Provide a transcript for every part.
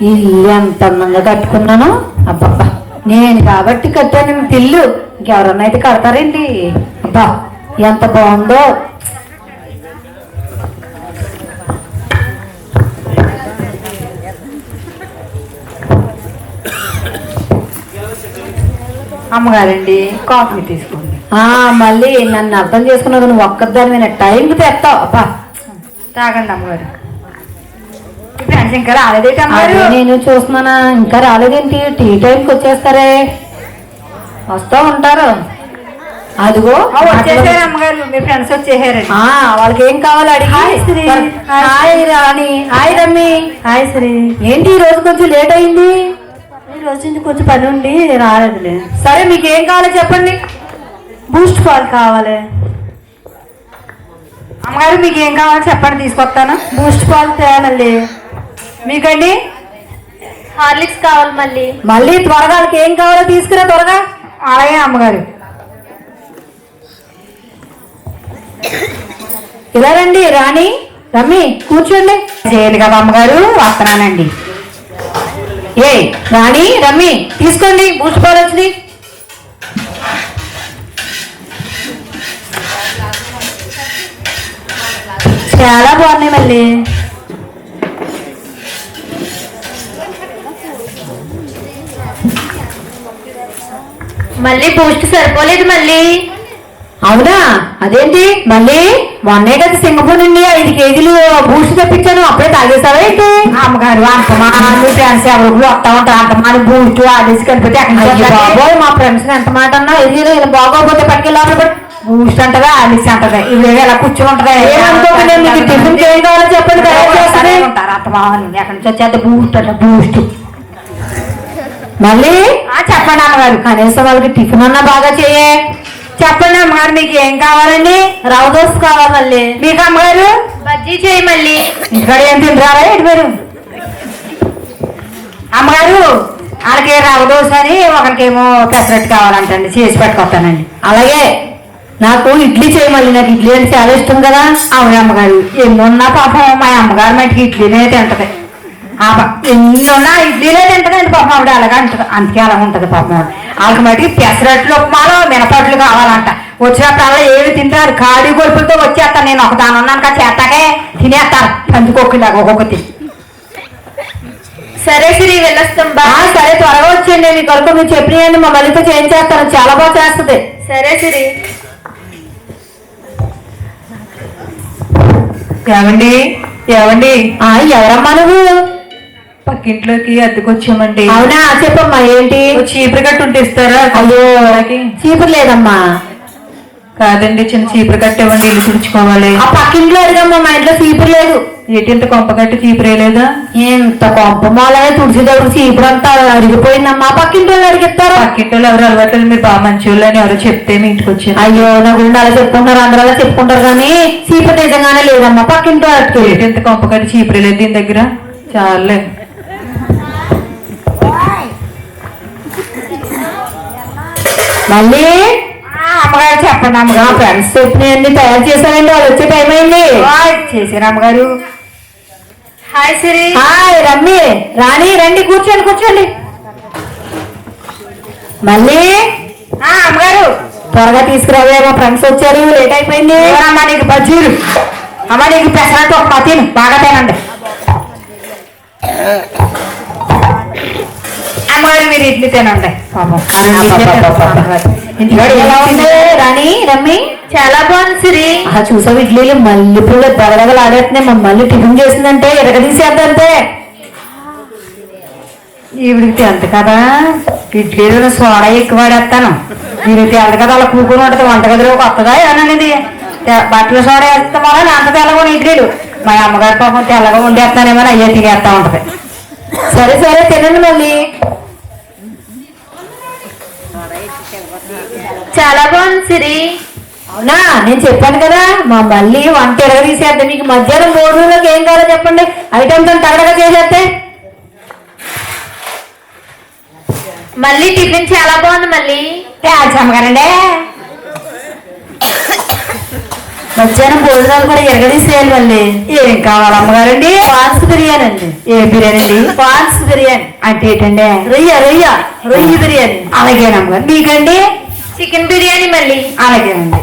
ఇల్లు ఎంత అందంగా కట్టుకున్నాను? అబ్బబ్బా. నేను కాబట్టి కట్టాను ఇంత ఇల్లు. ఇంకెవరన్నా అయితే కడతారండి అబ్బా ఎంత బాగుందో. అమ్మగారండి కాఫీ తీసుకోండి. ఆ మళ్ళీ నన్ను అర్థం చేసుకున్నావు నువ్వు ఒక్కదాని మీద టైంకి తెస్తావు అబ్బా తాగండి అమ్మగారు. ఫ్రెండ్స్ ఇంకా నేను చూస్తున్నానా? ఇంకా రాలేదేంటి? టీ టైంకి వచ్చేస్తారే? వస్తూ ఉంటారు. అదిగో వచ్చేసారు అమ్మగారు. మీ ఫ్రెండ్స్ వాళ్ళకి ఏం కావాలో అడిగి? Hi Rani. Hi Rammi. Hi Sri. ఏంటి ఈ రోజు కొంచెం లేట్ అయింది? ఈ రోజు నుంచి కొంచెం పని ఉండి రాలేదులే. సరే మీకు ఏం కావాలో చెప్పండి. బూస్ట్ పాలు కావాలి. అమ్మగారు మీకు ఏం కావాలో చెప్పండి తీసుకొస్తాను. బూస్ట్ పాలు తేయాలండి మీకండి? హార్లిక్స్ కావాలి మళ్ళీ. మళ్ళీ త్వరగా వాళ్ళకి ఏం కావాలో తీసుకురా త్వరగా. అలాగే అమ్మగారు. ఇలా రండి రాణి రమ్మి కూర్చోండి. చేయాలి కదా అమ్మగారు వస్తున్నానండి. ఏ రాణి రమ్మి తీసుకోండి బూస్ట్ పాలు వచ్చింది. చాలా బాగున్నాయి మళ్ళీ. మళ్ళీ బూస్ట్ సరిపోలేదు మళ్ళీ. అవునా? అదేంటి? మళ్ళీ మొన్నే కదా సింగపూర్ నుండి ఐదు కేజీలు బూస్ట్ తెప్పించాను. అప్పుడే తాగేసావా ఏంటి? అమ్మగారు అంతమాను ఫ్రెండ్స్ ఎవరు వస్తా ఉంటారు. అంతమాను బూస్ట్ ఆడేసి అయ్యో అక్కడ బాబోయ్ మా ఫ్రెండ్స్ ఎంత మాట అన్నా? ఇది ఇలా బాగోపోతే పట్టుకెళ్ళి లోపల పెట్టు. బూస్ట్ అంటదా? ఆలిస్ అంటదా? ఇవి ఎలా కూర్చొని ఉంటదా? ఏమనుకోకండి మీకు టిఫిన్ కావాలో చెప్పండి తయారు చేస్తాను ఉంటారు అంతమాను ఎక్కడి నుంచి వచ్చేది? బూస్ట్ అంట బూస్ట్ మళ్ళీ? ఆ చెప్పండి అమ్మగారు కనీసం వాళ్ళకి టిఫిన్ అన్నా బాగా చేయే. చెప్పండి అమ్మగారు మీకు ఏం కావాలండి? రవ దోశ కావాలి మళ్ళీ. మీకు అమ్మగారు? బజ్జీ చేయి మళ్ళీ. ఇక్కడ ఏం తింటారా? ఎటు మీరు? అమ్మగారు వాళ్ళకి రవ్వ దోశ అని ఒకరికేమో పెసరట్టు కావాలంటండి. చేసి పెట్టుకొస్తానండి. అలాగే నాకు ఇడ్లీ చేయి మళ్ళీ. నాకు ఇడ్లీ అంటే చాలా ఇష్టం కదా. అవును అమ్మగారు. ఎన్నున్నా పాపం మా అమ్మగారు మటుకి ఇడ్లీనే తింటది. ఆ ప- ఎన్నున్నా ఇడ్లీనే తింటదండి పాపం ఆవిడ. అలాగా అంటది. అందుకే అలా ఉంటది పాపం ఆవిడ. వాళ్ళకి మటుకి పెసరట్లు ఉప్మాలో మినపట్లు కావాలంట. వచ్చినప్పుడల్లా ఏమి తింటారు కాడి గొలుపులతో వచ్చేస్తాను నేను. ఒక దాని ఉన్నాను కదా చేస్తాకే తినేస్తారు. పందుకోకిలాగా ఒక్కొక్కటి. సరే సిరి వెళ్ళొస్తాం బా. సరే త్వరగా వచ్చేయండి. మీ కొరకు మీరు చెప్పినాయండి మా మళ్ళీతో చేయించేస్తాను. చాలా బాగా చేస్తుంది. సరే సిరి. ఏమండి? ఏమండి? ఎవరమ్మా నువ్వు? పక్కింట్లోకి అద్దెకొచ్చామండి. అవునా? చెప్పమ్మా ఏంటి? చీపురు కట్టు ఉంటే ఇస్తారా? అయ్యో చీపురు లేదమ్మా. కాదండి చిన్న చీపురు కట్టు ఇవ్వండి ఇల్లు తుడుచుకోవాలి. ఆ పక్కింట్లో అడిగమ్మా మా ఇంట్లో చీపురు లేదు. ఏంటి ఇంత కొంప కట్టి చీపురే లేదా? ఎంత కొంప మాలనే తుడిచేటప్పుడు చీపురు అంతా అడిగిపోయిందమ్మా పక్కింట్లో అడిగిస్తారా పక్కింటోళ్ళు ఎవరు అలవాట్లేదు మీరు బాగా మంచి అని ఎవరో చెప్తే మీ ఇంటికి వచ్చాను అయ్యో నా గురించి అలా చెప్పుకుంటారు అందరూ అలా చెప్పుకుంటారు కానీ చీపురు నిజంగానే లేదమ్మా పక్కింట్లో అడిగి ఏంటి ఇంత కొంప కట్టి చీపురే లేదు దీని దగ్గర? చాలే. మళ్ళీ? అమ్మగారు చెప్పండి అమ్మగారు. ఫ్రెండ్స్ చెప్పినవన్నీ తయారు చేశానండి వాళ్ళు వచ్చే టైం అయింది. చేశారు అమ్మగారు. హాయ్ సిరి. హాయ్ రమ్మి రాణి రండి కూర్చోండి కూర్చోండి. మళ్ళీ? ఆ, అమ్మగారు. త్వరగా తీసుకురావే మా ఫ్రెండ్స్ వచ్చారు. లేట్ అయిపోయింది. అమ్మ నీకు బజ్జీలు? అమ్మ నీకు పెసరట్టు ఒక పతిను బాగా తినండి. అమ్మగారు మీరు ఇడ్లీ తినండి. రాణి రమ్మి? చాలా బాగుంది సిరి. ఆ చూసావు ఇడ్లీలు? మళ్ళీ పుల్ల దగదగలు ఆడేస్తున్నాయి. మా మళ్ళీ టిఫిన్ చేసిందంటే ఎరగదీసేద్దంటే. ఈవిడికి తెలుసు కదా? ఇడ్లీలో సోడా ఎక్కువ వాడేస్తాను. ఈవిడికి తెలుసు కదా? అలా కూకుని ఉంటుంది. వంటగదిలో కొత్తగా ఏమన్నది బట్టల సోడా వేస్తాం వల్ల అంత తెల్లగా ఉన్న ఇడ్లీలు. మా అమ్మగారి పాపం తెల్లగా వండేస్తానేమో అని అయ్యే తినేస్తా ఉంటది. సరే సరే తినండి మళ్ళీ. చాలా బాగుంది సిరి అవునా? నేను చెప్పాను కదా మా మళ్ళీ వంట ఎరగదీసేద్దాం మీకు మధ్యాహ్నం మూడు రోజులకు ఏం కావాలో చెప్పండి. ఐటమ్స్ తగడగా చేసేస్తే? మళ్ళీ టిఫిన్ చాలా బాగుంది మళ్ళీ. అమ్మగారండి మధ్యాహ్నం భోజనాలు కూడా ఎరగదీసేయాలి మళ్ళీ. ఏం కావాలి అమ్మగారండి? ప్రాన్స్ బిర్యానీ అండి. ఏ బిర్యానీ అండి? ప్రాన్స్ బిర్యానీ. అంటే ఏంటండి? రొయ్య రొయ్య రొయ్య బిర్యానీ. అలాగేనమ్మగారు. మీకండి? చికెన్ బిర్యానీ మళ్ళీ. అలాగేనండి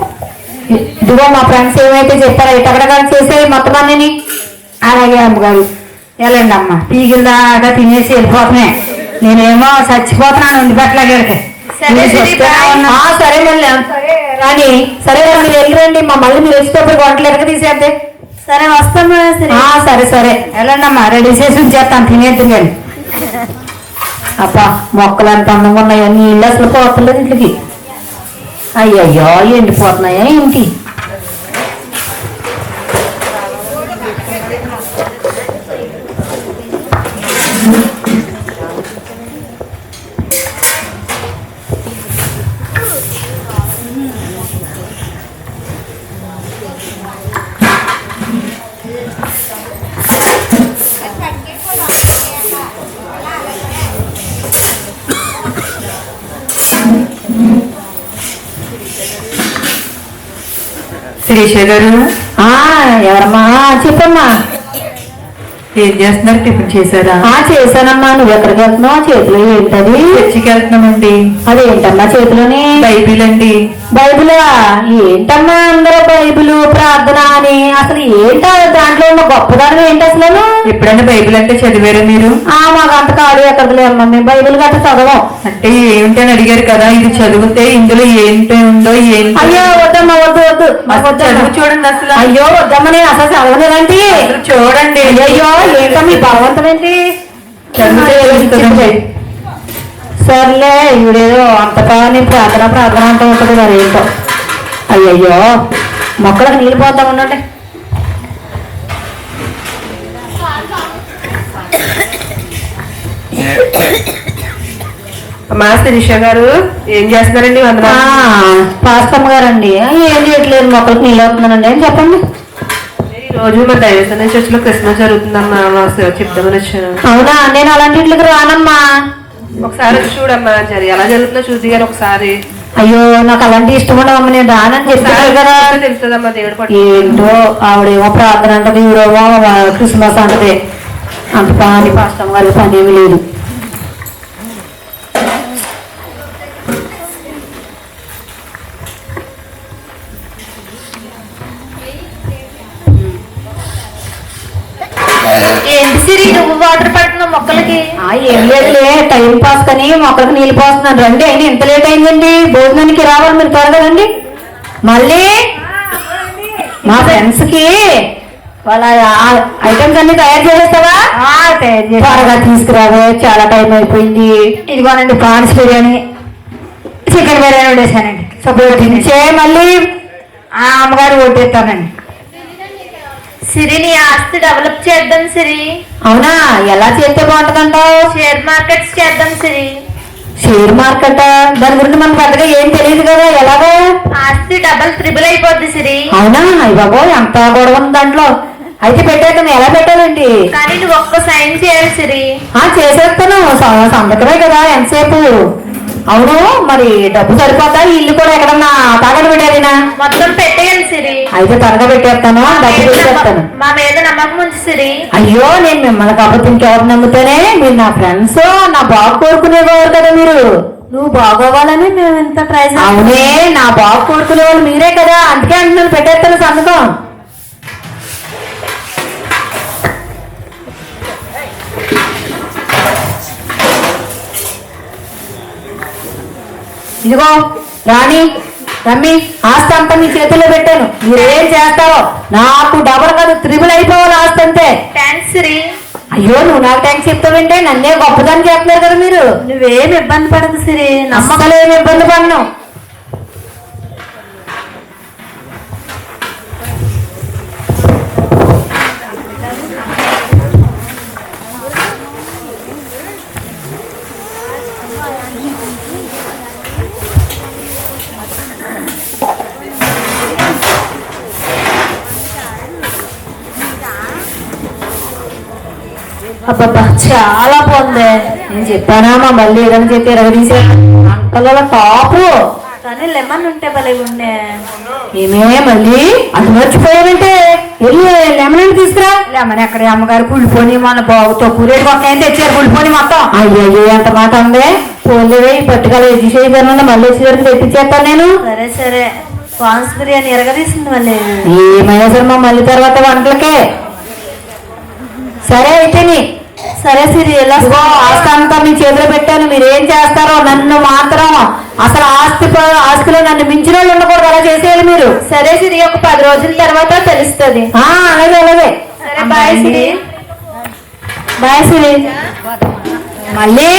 ఇదిగో మా ఫ్రెండ్స్ ఏమైతే చెప్పారో ఇటక్కడ చేసేవి మొత్తం అన్నీ అలాగే అమ్మగారు. వెళ్ళండి అమ్మ? పీగిల దాకా తినేసి వెళ్ళిపోతున్నాయి. నేనేమో చచ్చిపోతున్నాను ఉండి పెట్టలేగడికి సరే, మళ్ళీ రాని సరే మీరు వెళ్ళిరండి మా మళ్ళీ మీరు వచ్చేటప్పుడు వంటలు ఎరగ తీసేద్దే. సరే వస్తాము ఆ, సరే సరే. వెళ్ళండి అమ్మా? రెడీ చేసి ఉంచేస్తాను. తినేద్దు కానీ అబ్బా మొక్కలు ఎంత అందంగా ఉన్నాయో. నీళ్ళు అసలు పోతలేదు ఇంటికి అయ్యయ్యో ఎండిపోతున్నాయా ఏంటి? శిరీష గారు? ఆ ఎవరమ్మా? చెప్పమ్మా. ఏం చేస్తున్నారు? టిఫిన్ చేశారా? ఆ చేశానమ్మా. నువ్వు ఎక్కడికి వెళ్తున్నావు చేతిలో ఏంటది? చర్చికి వెళ్తున్నామండి. అదేంటమ్మా చేతిలోని? బైబిల్ అండి బైబిలా? ఏంటమ్మా అందరూ బైబిల్ ప్రార్థన అని? అసలు ఏంటో దాంట్లో ఉన్న గొప్పదనం ఏంటి అసలు? ఎప్పుడైనా బైబిల్ అంటే చదివారా మీరు? ఆ మాకు అంత కాదు ఎక్కడికి లేమ్మా మేము బైబిల్ గట్ట చదవం. అంటే ఏమిటి అని అడిగారు కదా ఇది చదివితే ఇందులో ఏంటి ఉందో ఏంటి? అయ్యో వద్దమ్మా వద్దు వద్దు. చదువు చూడండి అసలు. అయ్యో వద్దమ్మా నేను అసలు చదవలేదండి. చూడండి. అయ్యో ఏంటో మీ బలవంతం ఏంటి. సర్లే ఇవిడేదో అంతగా నేను ప్రార్థన ప్రార్థన అంటూ ఉంటుంది మరి ఏంటో. అయ్యయ్యో మొక్కలకు నీళ్ళు పోతా ఉండండి. మా శిరీష గారు ఏం చేస్తున్నారండి పాస్తమ్మ గారండి. ఏం చేయట్లేదు మొక్కలకు నీళ్ళు అవుతున్నానండి ఏం చెప్పండి? రోజు మా దైవసన చర్చ్లో క్రిస్మస్ జరుగుతుందమ్మా చెప్దామని వచ్చాను. అవునా? నేను అలాంటి ఇంట్లోకి రానమ్మా. ఒకసారి చూడమ్మా జరి. ఎలా జరుగుతుందో చూసి గారు ఒకసారి. అయ్యో నాకు అలాంటి ఇష్టం ఉండవమ్మ నేను రానని చెప్పాను కదా. తెలుస్తుందమ్మా దేవుడు పట్ల. ఏంటో ఆవిడేమో ప్రార్థన అంటది ఈవిడేమో క్రిస్మస్ అంటది. అంత పని పాస్టమ్ గారి పని ఏమి లేదు. టైం పాస్ కానీ మొక్కలకు నీళ్ళు పోస్తున్నాను రండి అయినా ఎంత లేట్ అయిందండి. భోజనానికి రావాలి మీరు త్వరగా రండి. మళ్ళీ మా ఫ్రెండ్స్కి వాళ్ళ ఐటమ్స్ అన్ని తయారు చేసేస్తావా? త్వరగా తీసుకురావే చాలా టైం అయిపోయింది. ఇదిగోనండి ప్రాన్స్ బిర్యానీ. చికెన్ బిర్యానీ వండేసానండి. ఇప్పుడు దించే మళ్ళీ. ఆ అమ్మగారు ఓటేస్తానండి సిరి నీ ఆస్తి డెవలప్ చేద్దాం సిరి. అవునా? ఎలా చేస్తే బాగుంటుందంటావు? షేర్ మార్కెట్స్ చేద్దాం సిరి. Share market? దాని గురించి మనకు పెద్దగా ఏం తెలియదు కదా ఎలాగో? ఆస్తి డబల్ త్రిబుల్ అయిపోద్ది సిరి. అవునా? అయ్య అంత గొడవ ఉంది దాంట్లో. అయితే పెట్టేద్దాం ఎలా పెట్టాలండి? కానీ నువ్వు ఒక్క సైన్ చేయాలి సిరి. ఆ చేసేస్తాను సంతకమే కదా ఎంతసేపు? అవును మరి డబ్బు సరిపోతా? ఇల్లు కూడా ఎక్కడన్నా తాగడ పెట్టారేనా? మొత్తం పెట్టేయాలి సిరి. అయితే త్వరగా పెట్టేస్తాను మా డబ్బు పెట్టేస్తాను మా మీద నమ్మకం ఉంచి సిరి. అయ్యో నేను మిమ్మల్ని కాకపోతే ఇంకెవరు నమ్ముతానే? మీరు నా ఫ్రెండ్స్ నా బాగు కోరుకునేవారు కదా మీరు. నువ్వు బాగోవాలని మేము ఎంత ట్రై అవునే నా బాగు కోరుకునే వాళ్ళు మీరే కదా. అందుకే అంటున్నాను పెట్టేస్తాను సంతకం. ఇదిగో రాణి రమ్మి ఆస్తి అంతా మీ చేతుల్లో పెట్టాను. మీరేం చేస్తారో నాకు డబల్ కాదు త్రిబుల్ అయిపోవాలి ఆస్తి అంతే థ్యాంక్స్ సిరి అయ్యో నువ్వు నాకు ట్యాంక్స్ చెప్తావంటే నన్నే గొప్పదాన్ని చేస్తున్నారు కదా మీరు. నువ్వేం ఇబ్బంది పడదు సిరి. అసలు ఏమి ఇబ్బంది పడను. అబ్బబ్బా చాలా బాగుంది నేను చెప్పానా మా మళ్ళీ ఏదైనా చెప్పి ఎరగదీసే అంతలో టాపు కానీ లెమన్ ఉంటే భలే ఉండే. ఏమే మళ్ళీ? అది మర్చిపోయావంటే? వెళ్ళి లెమన్ తీసుకురా? లెమన్ ఎక్కడ అమ్మగారు? కుళ్ళిపోని మన తక్కువ రేటు కొత్త తెచ్చారు కుళ్ళిపోని మొత్తం? అయ్యయ్యో ఎంత మాట ఉంది పోలేవే పట్టుకల ఎది చేయగలను మళ్ళీ వచ్చేసరికి తెప్పించేస్తాను నేను? సరే సరే. ప్రాన్స్ బిర్యానీ ఎరగదీసింది మళ్ళీ. ఏమైనా సరే మా మళ్ళీ తర్వాత వంటలకే సరే అయితే నీ సరే సిరి ఎలా ఇదిగో. ఆస్తి అంతా మీ చేతిలో పెట్టాను. మీరు ఏం చేస్తారో నన్ను మాత్రం అసలు ఆస్తి ఆస్తిలో నన్ను మించిన వాళ్ళు ఉండకూడదు. అలా చేసేయాలి మీరు. సరే సిరి ఒక పది రోజుల తర్వాత తెలుస్తుంది. అలాగే అలాగే. సరే బాయ్ సిరి. బాయ్ సిరి. మళ్ళీ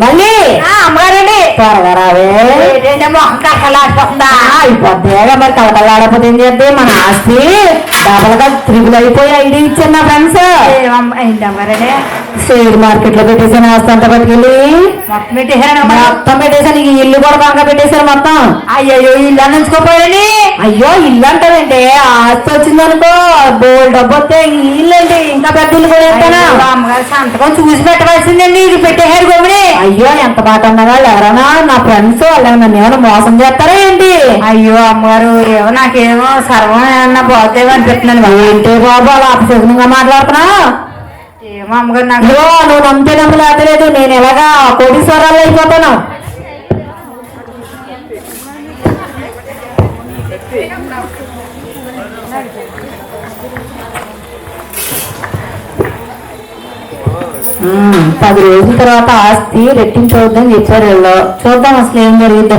మళ్ళీ? ఆ, అమ్మగారండి త్వరగా రావే. ఏంటంటే మొహం కట్టలాడిపోతుందా అయిపోద్దేగా మరి కలకలాడపోతే ఏం చేద్దే? మన ఆస్తి డబల్గా త్రిబుల్ అయిపోయి ఇచ్చాను నా ఫ్రెండ్స్. అమ్మగారండి షేర్ మార్కెట్లో పెట్టేసాను ఆస్తి అంతా పట్టుకెళ్ళి. మొత్తం మొత్తం పెట్టేశాను ఈ ఇల్లు కూడా బాగా పెట్టేశారు మొత్తం. అయ్యయ్యో ఇల్లు నుంచుకోపోయారండి అయ్యో ఇల్లు అంటారంటే ఆస్తి వచ్చిందనుకో బోల్ డబ్బు వస్తే ఇల్లు ఏంటి ఇంకా పెద్ద ఇల్లు కూడా అయ్యో, అమ్మగారు సంతకం చూసి పెట్టవలసిందండి ఇది పెట్టేశారు గోమిని అయ్యో ఎంత మాట అన్న వాళ్ళు ఎవరైనా నా ఫ్రెండ్స్ వాళ్ళు నన్ను ఏమైనా మోసం చేస్తారా ఏంటి? అయ్యో అమ్మగారు ఏమో నాకేమో సర్వం ఏమన్నా పోతేమో అనిపిస్తున్నాను ఏంటి బాబు అలా అపశకునంగా మాట్లాడుతున్నా అమ్మగారు నాకు నువ్వు నమ్మితే నమ్మలేదు నేను ఎలాగా కోటీశ్వరాలు అయిపోతాను? ఉమ్, పది రోజుల తర్వాత ఆస్తి రెట్టించవద్దని చెప్పారు వీళ్ళు. చూద్దాం అసలు ఏం జరిగిద్దో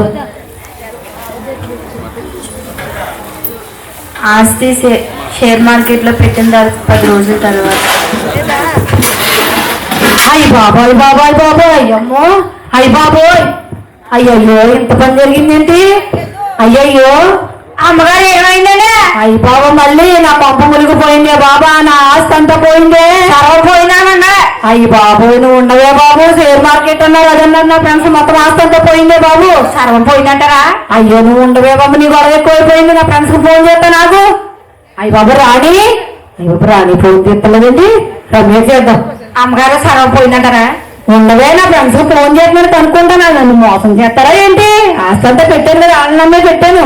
ఆస్తి షేర్ మార్కెట్లో పెట్టిన తర్వాత పది రోజుల తర్వాత. అయ్యి బాబాయ్ బాబాయ్ బాబాయ్ అయ్యమ్మో. అయ్యి బాబోయ్. అయ్యయ్యో ఇంత పని జరిగిందేంటి? అయ్యయ్యో. అమ్మగారు ఏమైందండి? అయ్యి బాబా మళ్ళీ నా పంప మునిగిపోయిందే బాబా నా ఆస్తి అంతా పోయిందే. పోయినానండి. అయ్యి బాబోయ్ నువ్వు ఉండవే బాబు. షేర్ మార్కెట్ అన్నారు అదన్నారు నా ఫ్రెండ్స్ మొత్తం ఆస్తి అంతా పోయిందే బాబు. సర్వం పోయిందంటారా? అయ్యో నువ్వు ఉండవే బాబు నీ గొడవ ఎక్కువైపోయింది నా ఫ్రెండ్స్కి ఫోన్ చేస్తా నాకు. అయ్యి బాబు రాణి. అయ్యి బాబు రాణి ఫోన్ చేస్తలేదండి రమ్య చేద్దాం. అమ్మగారు సర్వం పోయిందంటారా ఉండవే నా ఫ్రెండ్స్ ఫోన్ చేస్తున్నారు కనుక్కుంటాను? నన్ను మోసం చేస్తారా ఏంటి? ఆస్తి అంతా పెట్టాను కదా వాళ్ళ నమ్మే పెట్టాను.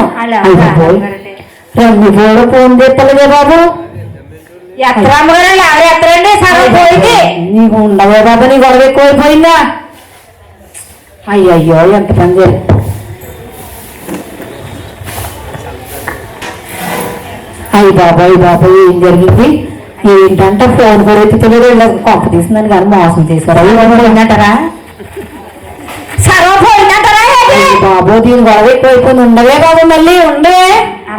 రమ్మి కూడా ఫోన్ చేస్తలేదే బాబు. ఎత్తర అమ్మగారు? ఎవరు ఎత్తరండి సర్వం పోయింది. నీకు ఉండవే బాబు నీ గొడవ ఎక్కువైపోయిందా? అయ్యయ్యో ఎంత పని చేయాలి. అయ్యి బాబాయ్ బాబాయ్ ఏం జరిగింది? ఏంటంటే ఫోన్ కూడా ఎత్తుతలేదు ఇలా కొంప తీసిందని కానీ మోసం చేశారు. అయ్యి బాబు ఏంటంటారా? అయ్య బాబు దీని గొడవ ఎక్కువైపోయింది. ఉండవే బాబు మళ్ళీ ఉండవే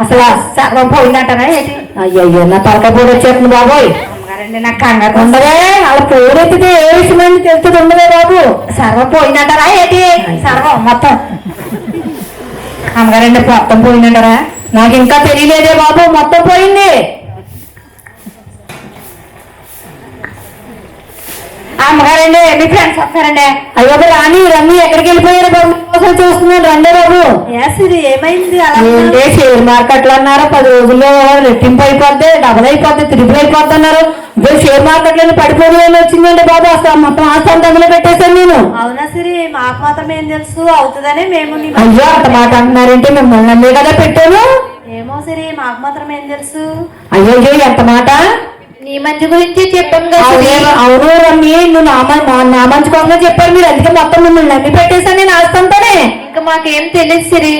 అసలు సర్వం పోయిందంటారా ఏంటి అయ్యయ్యో నా తలకాయ పొడి వచ్చేస్తుంది బాబోయ్. నాకు కంగారు ఉండవే అలా ఫోన్ ఎత్తితే ఏ విషయమైనా తెలుస్తుంది ఉండవే బాబు. సర్వం పోయిందంటారా ఏంటి సర్వం మొత్తం. అమ్మగారండి మొత్తం పోయిందంటారా? నాకు ఇంకా తెలియలేదే బాబు మొత్తం పోయింది. అమ్మగారండి మీ ఫ్రెండ్స్ వస్తారండి. అయ్యో రాణి రమ్మి ఎక్కడికి వెళ్ళిపోయారు బాబు? కోసం చూస్తున్నాను రండే బాబు. ఏమైంది? ఏంటి షేర్ మార్కెట్లు అన్నారు పది రోజుల్లో రెట్టింపు అయిపోద్ది డబల్ అయిపోద్ది త్రిపుల్ అయిపోద్ది అన్నారు. ఇదే షేర్ మార్కెట్లో పడిపోయి వచ్చిందండి బాబు? అసలు మొత్తం ఆస్తి అంతా అందులో పెట్టేశాను నేను. అవునా సిరి? మాకు మాత్రం ఏం తెలుసు అవుతుందని మేము నీ- అయ్యో అంత మాట అంటున్నారంటే? మిమ్మల్ని కదా పెట్టాను. ఏమో సిరి మాకు మాత్రం ఏం తెలుసు. అయ్యో అయ్యో ఎంత మాట? నీ మంచి గురించి చెప్పాం అవునే అవును రమ్మి. నువ్వు నా మ- మా- నా మంచుకోగా చెప్పారు మీరు అందుకే మొత్తం మిమ్మల్ని నమ్మి పెట్టేశాను. నేను ఆస్తి అంతానే ఇంకా మాకేం తెలియదు సిరి.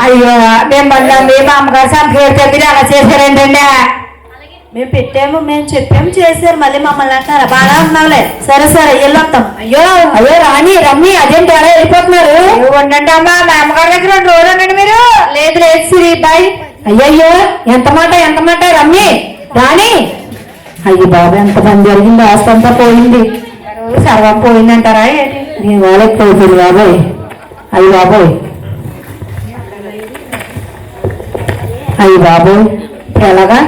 అయ్యో మేము మళ్ళీ మేము అమ్మగారు సంపేరు మీరు అలా చేశారేంటండి? మేము పెట్టాము మేము చెప్పాము చేశారు. మళ్ళీ మమ్మల్ని అంటారా బాగా ఉన్నావులే. సరే సరే వెళ్ళొస్తాం అయ్యో. అయ్యో రాణి రమ్మి అదేంటి అలా వెళ్ళిపోతున్నారు? ఉండండి అమ్మా. మా అమ్మగారి దగ్గర రెండు రోజులు ఉండండి మీరు. లేదు లేదు సిరి బాయ్. అయ్యయ్యో ఎంత మాట ఎంత మాట రమ్మి రాణి. అయ్యి బాబు ఎంత పని జరిగింది ఆస్తంతా పోయింది. సర్వం పోయిందంటారా ఏంటి? నేను వాళ్ళకి పోయింది బాబోయ్. అయ్యి బాబోయ్. అయ్యి బాబోయ్ ఎలాగా?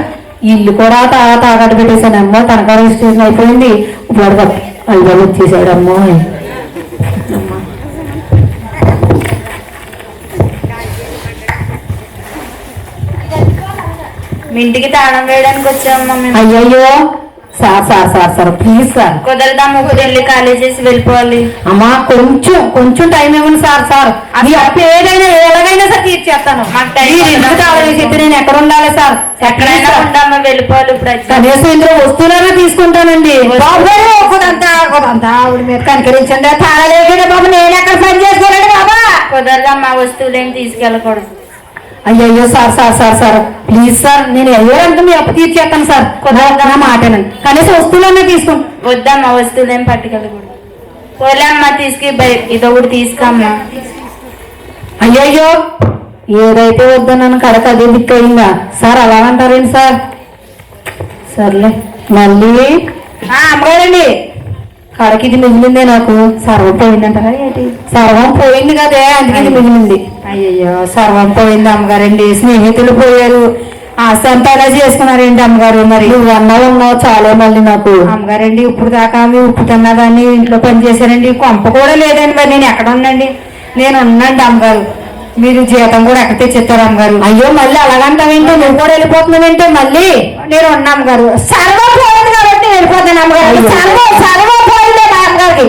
ఇల్లు కూడా తా తాగట్టు పెట్టేశాను అమ్మో తనకా రిజిస్ట్రేషన్ అయిపోయింది. ఇప్పుడు అయ్యి బాబు వచ్చేసాడు అమ్మో మీ ఇంటికి తాళం వేయడానికి వచ్చామమ్మా మేము. అయ్యయ్యో. Sir sir sir sir please sir కుదరదమ్మా కుదిరి ఖాళీ చేసి వెళ్ళిపోవాలి. అమ్మా కొంచెం కొంచెం టైం ఇవ్వండి సార్ సార్ మీ అప్పు ఏదైనా ఎలాగైనా సార్ తీర్చేస్తాను మాకు టైం మీరు ఎందుకు ఇవ్వండి. కావాలి చెప్పి నేను ఎక్కడ ఉండాలి సార్ ఎక్కడైనా ఉండమ్మా వెళ్ళిపోవాలి ఇప్పుడు. కనీసం ఇందులో వస్తువులైనా తీసుకుంటానండి. బాబు ఒకదంతా ఒకదంతా ఆవిడ మీద కనికరించండి. తాళలేకుండా బాబు నేను ఎక్కడ పని చేసుకోలేడు బాబా. కుదరదమ్మా వస్తువులు తీసుకెళ్ళకూడదు. అయ్యయ్యో sir sir sir sir. Please sir నేను అయ్యారంటే మీ అప్పు తీర్చేస్తాను సార్. కుదరదు నా మాటనండి కనీసం వస్తువులన్నా తీసుకోండి వద్దమ్మా వస్తువులు పట్టుకెళ్ళకూడదు. పోలే అమ్మా తీసుకు బయ- ఇదొకటి తీసుకోమ్మా. అయ్యయ్యో ఏదైతే వద్దన్నాను కడక అదే దిక్కు అయిందా? సార్ అలా అంటారేంటి సార్? సర్లే మళ్ళీ. అమ్మగారండి కడకి ఇది మిగిలిందే నాకు. సర్వం పోయిందంటారా ఏంటి? సర్వం పోయింది కదే అందుకే ఇది మిగిలింది. అయ్యయ్యో సర్వం పోయింది అమ్మగారండి స్నేహితులు పోయారు. ఆస్తి అంతా ఎలా చేసుకున్నారేంటి అమ్మగారు? మరి నువ్వు అన్నావు ఉన్నావు చాలే మళ్ళీ నాకు. అమ్మగారండి ఇప్పుడు దాకా మీ ఉప్పు తిన్నదాన్ని ఇంట్లో పని చేశారండి. కొంప కూడా లేదండి మరి నేను ఎక్కడ ఉన్నాండి నేను ఉన్నాండి అమ్మగారు. మీరు జీతం కూడా ఎక్కడ తెచ్చిస్తారు అమ్మగారు? అయ్యో మళ్ళీ అలాగంటావేంటో నువ్వు కూడా వెళ్ళిపోతున్నావేంటో మళ్ళీ? నేను ఉన్నా అమ్మగారు. సర్వం కాబట్టి నేను వెళ్ళిపోతాను అమ్మగారు. సర్వం సర్వం పోయింది మా అమ్మగారికి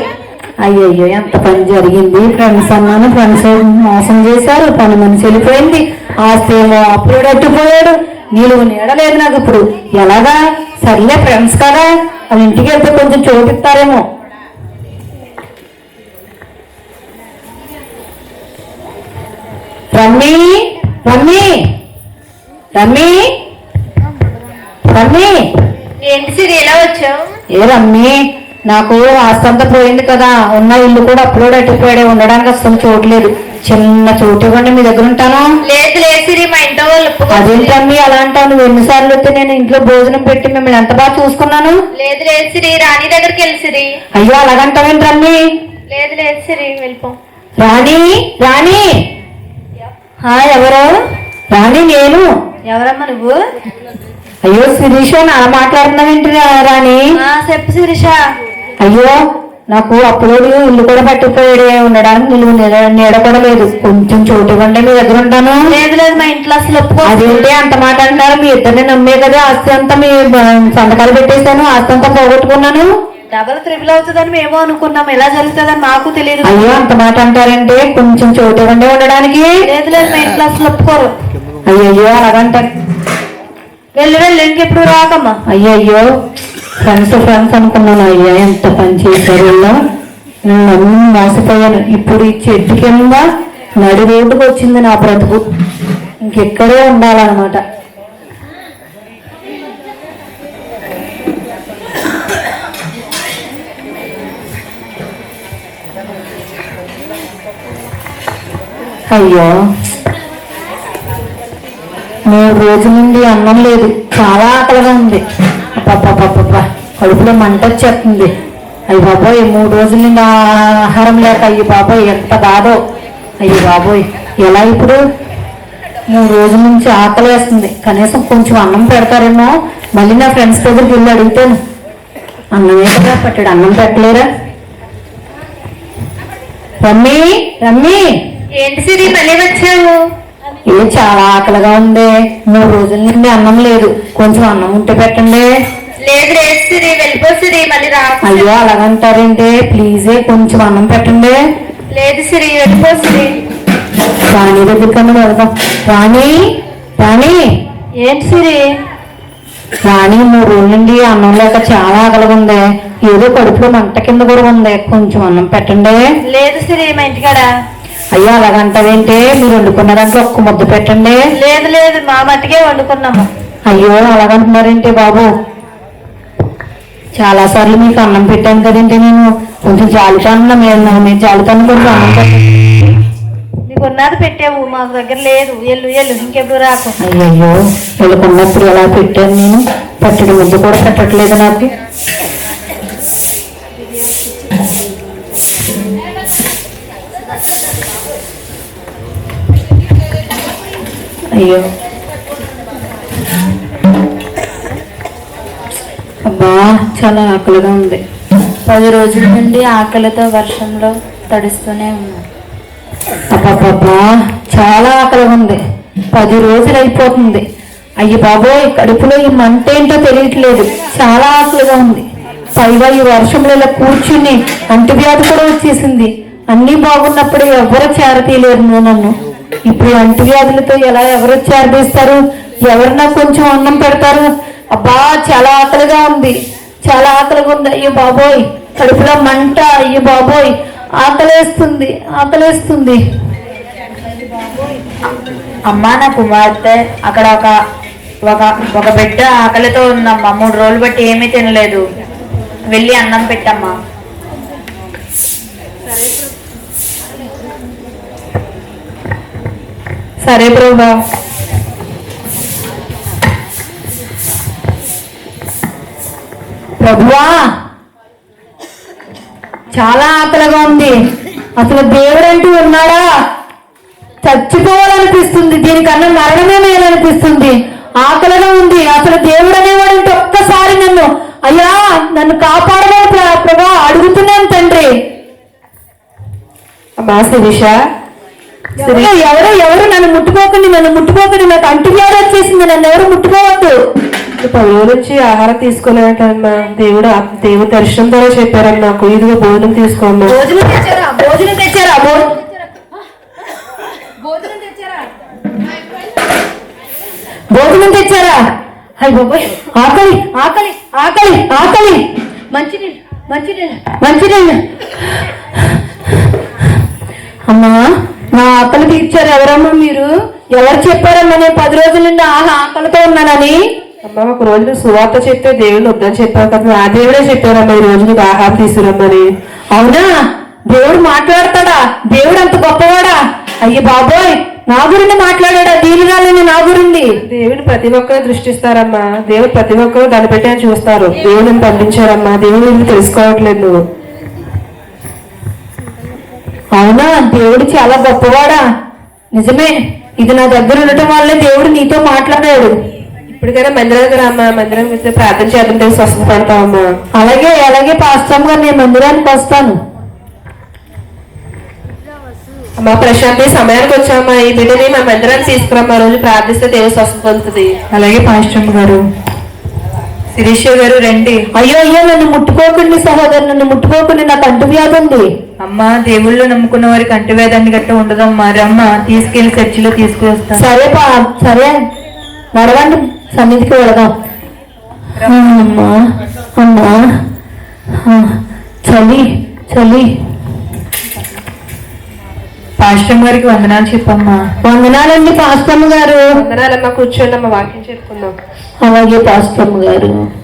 అయ్యయ్యో ఎంత పని జరిగింది. ఫ్రెండ్స్ అన్నాను ఫ్రెండ్స్ మోసం చేశారు. పని మనిషి వెళ్ళిపోయింది. ఆస్తి ఏమో అప్పుడు అట్టుపోయాడు నిలువు నీడలేదు నాకు ఇప్పుడు. ఎలాగా? సర్లే ఫ్రెండ్స్ కదా. వాళ్ళ ఇంటికి వెళ్తే కొంచెం చోటిస్తారేమో రమ్మి రమ్మి రమ్మి రమ్మి. ఏంటి సిరి ఎలా వచ్చావు? ఏ రమ్మి నాకు ఆస్తంతా పోయింది కదా. ఉన్న ఇల్లు కూడా అప్లోడ్ అట్టిపోయాడే ఉండడానికి అసలు చోట్లేదు చిన్న చోటు ఇవ్వండి మీ దగ్గర ఉంటాను. లేదు లేదు సిరి మా ఇంట్లో వాళ్ళు. అదేంటమ్మి అలా అంటావు? నువ్వు ఎన్నిసార్లు వస్తే నేను ఇంట్లో భోజనం పెట్టి మిమ్మల్ని ఎంత బాగా చూసుకున్నాను? లేదు లేదు సిరి రాణి దగ్గరికి వెళ్ళి సిరి. అయ్యో అలాగంటావేంటి రమ్మి? లేదు లేదు సిరి వెళ్ళిపో. రాణి రాణి! హాయ్ ఎవరు? రాణి నేను. ఎవరమ్మా నువ్వు? అయ్యో శిరీష నా మాట్లాడుతున్నావేంటి రా- రాణి? ఆ, చెప్పు శిరీష. అయ్యో నాకు అప్లోడ్ ఇల్లు కూడా పట్టిపోయాడు ఉండడానికి నిలువు నీడ నీడ కూడా లేదు. కొంచెం చోటు ఇవ్వండి మీ దగ్గర ఉంటాను. లేదు లేదు మా ఇంట్లో అసలు ఒప్పుకో అదేంటి అంత మాట అంటున్నారు? మీ ఇద్దరిని నమ్మే కదా ఆస్తి అంతా మీ సంతకాలు పెట్టేశాను. ఆస్తి అంతా పోగొట్టుకున్నాను. డబల్ త్రిబుల్ అవుతుందని మేము అనుకున్నాం. ఎలా జరుగుతుందని మాకు తెలియదు అయ్యో అంత మాట అంటారంటే కొంచెం చోటు ఇవ్వండి ఉండడానికి. లేదు లేదు మా ఇంట్లో అసలు ఒప్పుకోరు. అయ్యయ్యో అలాగంటారు. వెళ్ళి వెళ్ళి ఇంకెప్పుడు రాకమ్మా? అయ్యయ్యో ఫ్రెండ్స్ ఫ్రెండ్స్ అనుకున్నాను అయ్యా ఎంత పని చేశారు వీళ్ళు. నేను మోసపోయాను. ఇప్పుడు ఈ చెట్టు కింద నడి రోడ్డుకు వచ్చింది నా బ్రతుకు. ఇంకెక్కడే ఉండాలన్నమాట. అయ్యో. మూడు రోజుల నుండి అన్నం లేదు. చాలా ఆకలిగా ఉంది. అబ్బబ్బబ్బబ్బబ్బా. కడుపులో మంట వచ్చేస్తుంది. అయ్యి బాబోయ్ మూడు రోజుల నుండి ఆహారం లేక అయ్యి బాబోయ్ ఎంత బాధో. అయ్యి బాబోయ్ ఎలా ఇప్పుడు? మూడు రోజుల నుంచి ఆకలి వేస్తుంది. కనీసం కొంచెం అన్నం పెడతారేమో. మళ్ళీ నా ఫ్రెండ్స్ దగ్గరికి వెళ్ళి అడుగుతాను. అన్నమే కదా పట్టాడు. అన్నం పెట్టలేరా? రమ్మి రమ్మి. ఏంటి సిరి మళ్ళీ వచ్చావు? ఇది చాలా ఆకలిగా ఉంది. మూడు రోజుల నుండి అన్నం లేదు. కొంచెం అన్నం ఉంటే పెట్టండి. లేదు లేదు సిరి వెళ్ళిపో సిరి మళ్ళీ రా. అయ్యో అలాగంటారంటే? ప్లీజే కొంచెం అన్నం పెట్టండి. లేదు సిరి వెళ్ళిపో సిరి. రాణి దగ్గరికన్నా వెళ్దాం. రాణి రాణి. ఏంటి సిరి? రాణి మూడు రోజుల నుండి అన్నం లేక చాలా ఆకలిగా ఉంది. ఏదో కడుపులో మంట కింద కూడా ఉంది. కొంచెం అన్నం పెట్టండి. లేదు సిరి మా ఇంటికాడ. అయ్యో అలాగంటావేంటే? మీరు వండుకున్న దాంట్లో ఒక్క ముద్ద పెట్టండి. లేదు లేదు మా మట్టుకే వండుకున్నాము. అయ్యో అలాగంటున్నారేంటి బాబు? చాలా సార్లు మీకు అన్నం పెట్టాను కదండి నేను. కొంచెం జాలితాను మీరు మీరు జాలితాను కొంచెం అన్నం పెట్టండి నీకు ఉన్నది పెట్టావు మాకు దగ్గర లేదు. ఎల్లు ఎల్లు ఇంకెప్పుడు రాకు. అయ్యయ్యో వీళ్ళకున్నప్పుడు ఎలా పెట్టాను నేను? పట్టడి ముద్ద కూడా పెట్టట్లేదు నాకు. అయ్యో. అబ్బా చాలా ఆకలిగా ఉంది. పది రోజుల నుండి ఆకలితో వర్షంలో తడుస్తూనే ఉన్నాం. అబ్బబ్బబ్బా చాలా ఆకలిగా ఉంది. పది రోజులు అయిపోతుంది. అయ్యి బాబోయ్ కడుపులో ఈ మంట ఏంటో తెలియట్లేదు. చాలా ఆకలిగా ఉంది. పైగా ఈ వర్షంలో ఇలా కూర్చుని అంటువ్యాధి కూడా వచ్చేసింది. అన్నీ బాగున్నప్పుడు ఎవరు చేరతీయలేరు నన్ను. ఇప్పుడు అంటువ్యాధులతో ఎలా ఎవరు చేరదీస్తారు? ఎవరు నాకు కొంచెం అన్నం పెడతారు? అబ్బా చాలా ఆకలిగా ఉంది. చాలా ఆకలిగా ఉంది. అయ్యో బాబోయ్ కడుపులో మంట. అయ్యో బాబోయ్ ఆకలేస్తుంది ఆకలేస్తుంది. అమ్మా నా కుమార్తె అక్కడ ఒక ఒక ఒక బిడ్డ ఆకలితో ఉందమ్మా. మూడు రోజులు బట్టి ఏమీ తినలేదు. వెళ్ళి అన్నం పెట్టమ్మా. సరే ప్రభా. ప్రభువా చాలా ఆకలిగా ఉంది. అసలు దేవుడు అంటూ ఉన్నాడా? చచ్చిపోవాలనిపిస్తుంది. దీనికన్నా మరణమే మేలనిపిస్తుంది. ఆకలిగా ఉంది. అసలు దేవుడు అనేవాడు అంటే ఒక్కసారి నన్ను అయ్యా నన్ను కాపాడమని ప్రభా అడుగుతున్నాను తండ్రి. అమ్మా శిరీష ఎవరు ఎవరు నన్ను ముట్టుకోకండి నన్ను ముట్టుకోకండి నాకు అంటువ్యాధి వచ్చేసింది నన్ను ఎవరు ముట్టుకోవద్దు. పది నుంచి ఆహారం తీసుకోలేదమ్మా దేవుడు దేవుడు దర్శనం ద్వారా చెప్పారమ్మా. నాకు ఇదిగో భోజనం తీసుకోమ్మా. భోజనం తెచ్చారా? భోజనం తెచ్చారా? భోజనం తెచ్చారా? అయ్య బాబోయ్. ఆకలి ఆకలి ఆకలి ఆకలి. మంచినీళ్ళు మంచినీళ్ళు. మంచినీళ్ళు. నా ఆకలి తీర్చారు ఎవరమ్మా మీరు? ఎవరు చెప్పారమ్మా నేను పది రోజుల నుండి ఆహా ఆకలితో ఉన్నానని? అమ్మా ఒక రోజు సువార్త చెప్తే దేవుడు వద్దని చెప్పావు కదా ఆ దేవుడే చెప్పారమ్మా ఈ రోజు నీకు ఆహారం తీసుకురమ్మని. అవునా? దేవుడు మాట్లాడతాడా? దేవుడు అంత గొప్పవాడా? అయ్యి బాబోయ్ నా గురించి మాట్లాడాడా? దీనిగాలని నా గురించి. దేవుడు ప్రతి ఒక్కరు దృష్టిస్తారమ్మా. దేవుడు ప్రతి ఒక్కరు దాన్ని ఆయన చూస్తారు. దేవుడిని పంపించారమ్మా. దేవుడు నిన్ను తెలుసుకోవట్లేదు నువ్వు. అవునా? దేవుడు చాలా గొప్పవాడా? నిజమే. ఇది నా దగ్గర ఉండటం వల్లే దేవుడు నీతో మాట్లాడాడు. ఇప్పటికైనా మందిరానికి రామ్మా మందిరానికి వస్తే ప్రార్థన చేద్దాం తెలిసి స్వస్థ పడతావమ్మా అలాగే అలాగే పాస్టమ్ గారు నేను మందిరానికి వస్తాను. అమ్మా ప్రశాంతి సమయానికి వచ్చామా? ఈ బిడ్డని మా మందిరానికి తీసుకురమ్మా రోజు ప్రార్థిస్తే దేవుడు స్వస్థ పొందుతుంది. అలాగే పాస్టమ్ గారు. శిరీష గారు రండి. అయ్యో అయ్యో నన్ను ముట్టుకోకండి సహోదరు నన్ను ముట్టుకోకండి నాకు అంటువ్యాధి ఉంది అమ్మా దేవుళ్ళు నమ్ముకున్న వారికి అంటువేదాన్ని గట్ట ఉండదమ్మా. రమ్మ తీసుకెళ్ళి చర్చిలో తీసుకువస్తాను. సరే పా సరే. నడవండి సన్నిధికి వెళదాం. అమ్మా అమ్మా. చలి చలి. పాస్టర్ గారికి వందనాలు చెప్పమ్మా. వందనాలండి పాస్టమ్ గారు. వందనాలమ్మా కూర్చోండి అమ్మా వాక్యం చెప్పుకుందాం అలాగే పాస్టమ్ గారు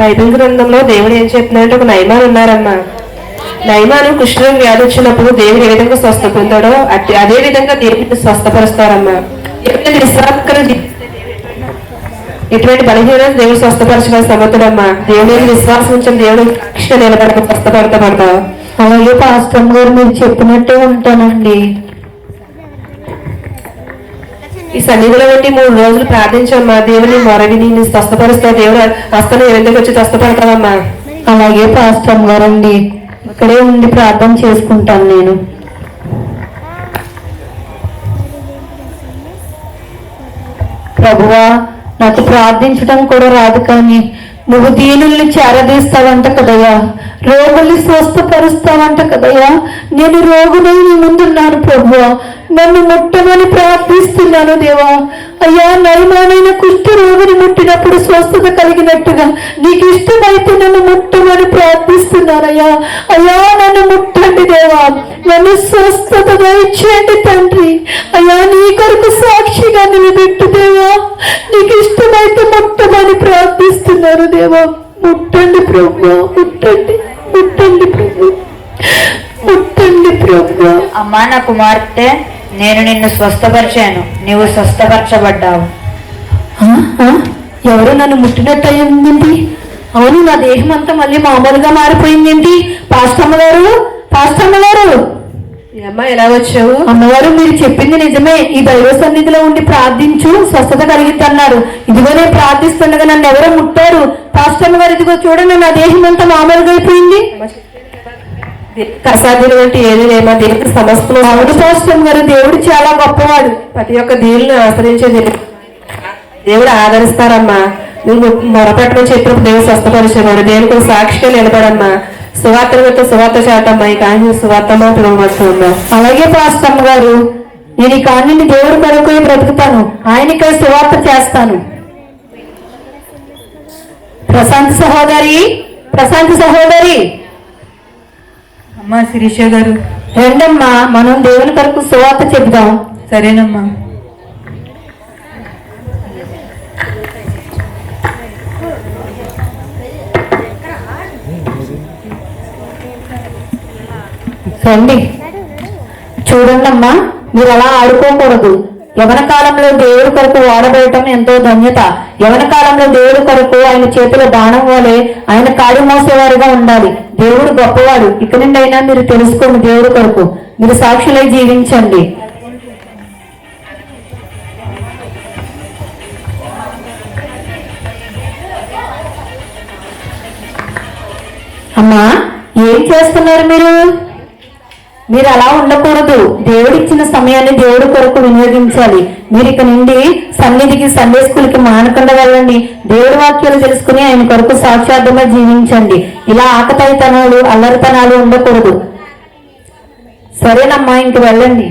బైబిల్ గ్రంథంలో దేవుడు ఏం చెప్తున్నాడంటే ఒక నయమాన్ ఉన్నారమ్మా. నయమాను కృష్ణుని వ్యాధి వచ్చినప్పుడు దేవుడు ఏ విధంగా స్వస్థ పొందాడో అట్టి- అదే విధంగా దేవుడిని స్వస్థపరుస్తారమ్మా. ఎటువంటి బలహీన దేవుడు స్వస్థపరచడం సమర్థుడమ్మా. దేవుడి విశ్వాసం ఉంచిన దేవుడు కృష్ణ నిలబడక స్వస్థపడతా పడతావు అలాగే పాస్టమ్ గారు మీరు చెప్పినట్టే ఉంటానండి. ఈ సన్నిధిలో ఉండి మూడు రోజులు ప్రార్థించమ్మా. దేవుని మొరవిని నేను స్వస్థపరుస్తా దేవుడు అస్తను ఎందుకు వచ్చి స్వస్థపడతావమ్మా? అలాగే పాస్టర్ గారండి. ఇక్కడే ఉండి ప్రార్థన చేసుకుంటాను నేను. ప్రభువా నాకు ప్రార్థించడం కూడా రాదు కానీ నువ్వు దీనుల్ని చేరదీస్తావంట కదయ్యా. రోగుల్ని స్వస్థపరుస్తావంట కదయ్యా. నేను రోగునై నీ ముందున్నాను ప్రభువా. నన్ను ముట్టమని ప్రార్థిస్తున్నాను దేవా. అయ్యా నయమానైన కుష్ఠ రోగిని ముట్టినప్పుడు స్వస్థత కలిగినట్టుగా నీకు ఇష్టమైతే నన్ను ముట్టమని ప్రార్థిస్తున్నానయ్యా. అయ్యా నన్ను ముట్టండి దేవా. నన్ను స్వస్థత దయచేయండి తండ్రి. అయ్యా నీ కొరకు సాక్షిగా నిలబెట్టు దేవా. నీకు ఇష్టమైతే ముట్టమని ప్రార్థిస్తున్నారు దేవా ముట్టండి ప్రభు ముట్టండి ముట్టండి ప్రభు ముట్టండి ప్రభు అమ్మా నా కుమార్తె నేను నిన్ను స్వస్థపరిచాను. నీవు స్వస్థపరచబడ్డావు? ఎవరు నన్ను ముట్టినట్టు అయిందండి అవును నా దేహం అంతా మళ్ళీ మామూలుగా మారిపోయిందేంటి పాస్టమ్మ గారు పాస్టమ్మ గారు. అమ్మ ఎలా వచ్చావు అమ్మగారు మీరు చెప్పింది నిజమే. ఈ దైవ సన్నిధిలో ఉండి ప్రార్థించు స్వస్థత కలిగిద్ది అన్నారు ఇదిగో నేను ప్రార్థిస్తుండగా నన్ను ఎవరో ముట్టారు. పాస్టమ్మ గారు ఇదిగో చూడండి నా దేహం అంతా మామూలుగా అయిపోయింది అసాధ్యం అంటే ఏది లేమా? దీనికి సమస్తం అవును పాస్టర్ గారు దేవుడు చాలా గొప్పవాడు. ప్రతి ఒక్క దీనిని ఆశ్రయించే. దేవుడు ఆదరిస్తారమ్మా. నువ్వు మొరపెట్టమని చెప్పినప్పుడు దేవుడు స్వస్థపరిచేవాడు. దేవునికి ఒక సాక్షిగా నిలబడమ్మా. సువార్తలతో సువార్త చాటమ్మా. ఈ కానీ సువార్తమా పిలువబడుతుందా అలాగే పాస్టమ్ గారు నేను ఈ కాన్ని దేవుడి కొరకు బ్రతుకుతాను. ఆయనకై సువార్త చేస్తాను. ప్రశాంత్ సహోదరి ప్రశాంత్ సహోదరి. అమ్మా శిరీష గారు. రండమ్మా మనం దేవుని కొరకు సువార్త చెబుదాం. సరేనమ్మా. రండి. చూడండమ్మా మీరు అలా ఆడుకోకూడదు. యవన కాలంలో దేవుడి కొరకు వాడబడటం ఎంతో ధన్యత. యవన కాలంలో దేవుడి కొరకు ఆయన చేతిలో బాణం వలె ఆయన కాడి మోసేవారుగా ఉండాలి. దేవుడు గొప్పవాడు. ఇక నుండి అయినా మీరు తెలుసుకోండి దేవుడి కొరకు. మీరు సాక్షులై జీవించండి. అమ్మా ఏం చేస్తున్నారు మీరు? మీరు అలా ఉండకూడదు. దేవుడు ఇచ్చిన సమయాన్ని దేవుడి కొరకు వినియోగించాలి. మీరు ఇక నుండి సన్నిధికి సండే స్కూల్కి మానకుండా వెళ్ళండి. దేవుడి వాక్యాలు తెలుసుకుని ఆయన కొరకు సాక్షార్థంగా జీవించండి. ఇలా ఆకతాయితనాలు అల్లరితనాలు ఉండకూడదు. సరేనమ్మా ఇంక వెళ్ళండి.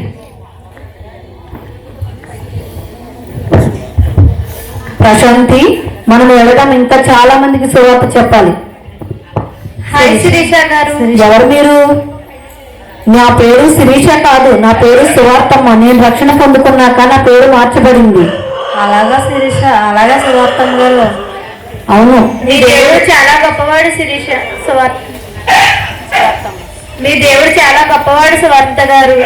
ప్రశాంతి మనం వెళ్ళడం ఇంకా చాలా మందికి సువార్త చెప్పాలి. ఎవరు మీరు? నా పేరు శిరీష కాదు నా పేరు సువార్తమ్మ. నేను రక్షణ పొందుకున్నాక నా పేరు మార్చబడింది. అలాగా శిరీష అలాగా సువార్తం గారు. అవును. మీ దేవుడు చాలా గొప్పవాడు శిరీష మీ దేవుడు చాలా గొప్పవాడు సువార్త గారు.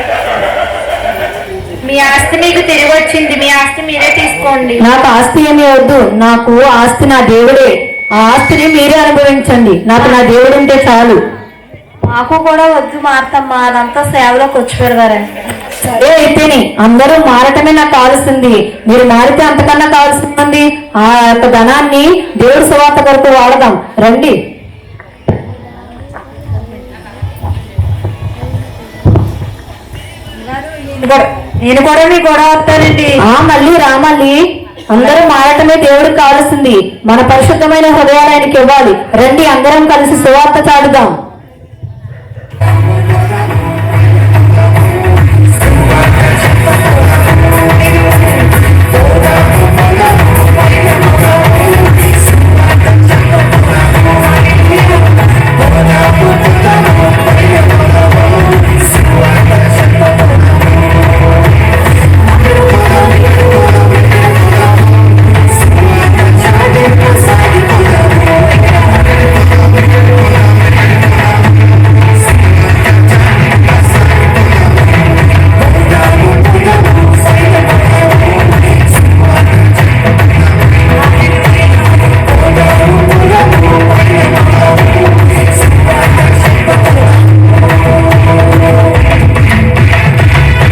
మీ ఆస్తి మీకు తిరిగి వచ్చింది మీ ఆస్తి మీరే తీసుకోండి. నాకు ఆస్తి ఏమి వద్దు నాకు ఆస్తి నా దేవుడే. ఆ ఆస్తిని మీరే అనుభవించండి. నాకు నా దేవుడు ఉంటే చాలు. మాకు కూడా వద్దు మారతమ్మ అదంతా సేవలోకి వచ్చి పెడతారండి సరే అయితేనే అందరూ మారటమే నాకు కావాల్సింది. మీరు మారితే అంతకన్నా కావాల్సింది ఆ యొక్క ధనాన్ని దేవుడి సువార్త కొరకు వాడదాం. రండి. నేను కూడా మీ గొడవ వస్తానండి ఆ మళ్ళీ రా మళ్ళీ. అందరూ మారటమే దేవుడికి కావాల్సింది. మన పరిశుద్ధమైన హృదయాలు ఆయనకి ఇవ్వాలి. రండి అందరం కలిసి సువార్త చాటుదాం.